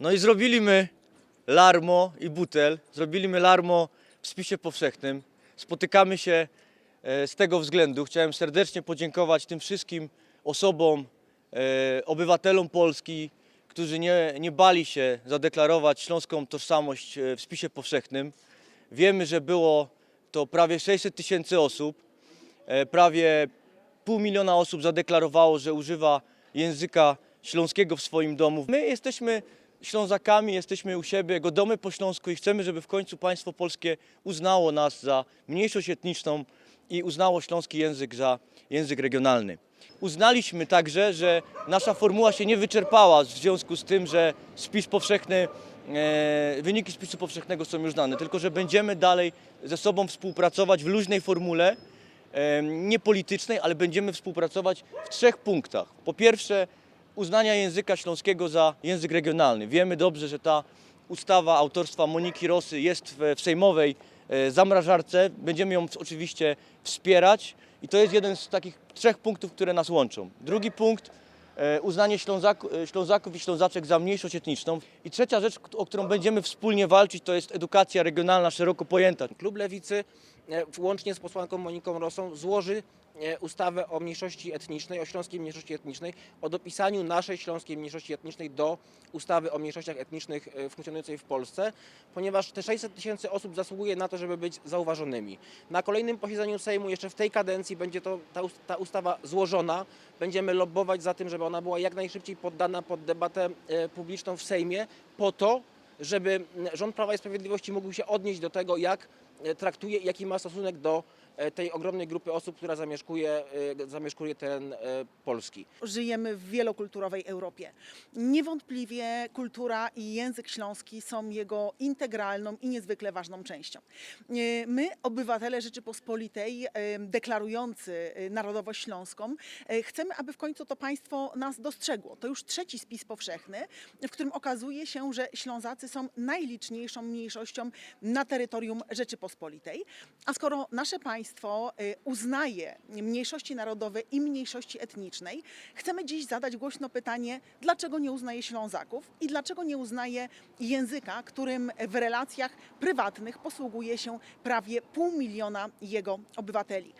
No i zrobiliśmy Larmo i Butel, zrobiliśmy Larmo w spisie powszechnym. Spotykamy się e, z tego względu. Chciałem serdecznie podziękować tym wszystkim osobom, e, obywatelom Polski, którzy nie, nie bali się zadeklarować śląską tożsamość e, w spisie powszechnym. Wiemy, że było to prawie 600 tysięcy osób. E, Prawie pół miliona osób zadeklarowało, że używa języka śląskiego w swoim domu. My jesteśmy Ślązakami, jesteśmy u siebie, godomy po śląsku i chcemy, żeby w końcu państwo polskie uznało nas za mniejszość etniczną i uznało śląski język za język regionalny. Uznaliśmy także, że nasza formuła się nie wyczerpała w związku z tym, że spis powszechny, e, wyniki spisu powszechnego są już dane, tylko że będziemy dalej ze sobą współpracować w luźnej formule, em, nie politycznej, ale będziemy współpracować w trzech punktach. Po pierwsze, uznania języka śląskiego za język regionalny. Wiemy dobrze, że ta ustawa autorstwa Moniki Rosy jest w, sejmowej e, zamrażarce. Będziemy ją oczywiście wspierać i to jest jeden z takich trzech punktów, które nas łączą. Drugi punkt e, uznanie Ślązaku, e, Ślązaków i Ślązaczek za mniejszość etniczną. I trzecia rzecz, o którą będziemy wspólnie walczyć, to jest edukacja regionalna szeroko pojęta. Klub Lewicy łącznie z posłanką Moniką Rosą złoży ustawę o mniejszości etnicznej, o śląskiej mniejszości etnicznej, o dopisaniu naszej śląskiej mniejszości etnicznej do ustawy o mniejszościach etnicznych e, funkcjonującej w Polsce, ponieważ te 600 tysięcy osób zasługuje na to, żeby być zauważonymi. Na kolejnym posiedzeniu Sejmu jeszcze w tej kadencji będzie to, ta, ta ustawa złożona. Będziemy lobbować za tym, żeby ona była jak najszybciej poddana pod debatę e, publiczną w Sejmie po to, żeby rząd Prawa i Sprawiedliwości mógł się odnieść do tego, jak e, traktuje jaki ma stosunek do e, tej ogromnej grupy osób, która zamieszkuje, e, zamieszkuje teren e, Polski. żyjemy w wielokulturowej Europie. Niewątpliwie kultura i język śląski są jego integralną i niezwykle ważną częścią. E, My, obywatele Rzeczypospolitej, e, deklarujący e, narodowość śląską, e, chcemy, aby w końcu to państwo nas dostrzegło. To już trzeci spis powszechny, w którym okazuje się, że Ślązacy są najliczniejszą mniejszością na terytorium Rzeczypospolitej. A skoro nasze państwo e, uznaje mniejszości narodowe i mniejszości etnicznej, chcemy dziś zadać głośno pytanie, dlaczego nie uznaje Ślązaków i dlaczego nie uznaje języka, którym w relacjach prywatnych posługuje się prawie pół miliona jego obywateli.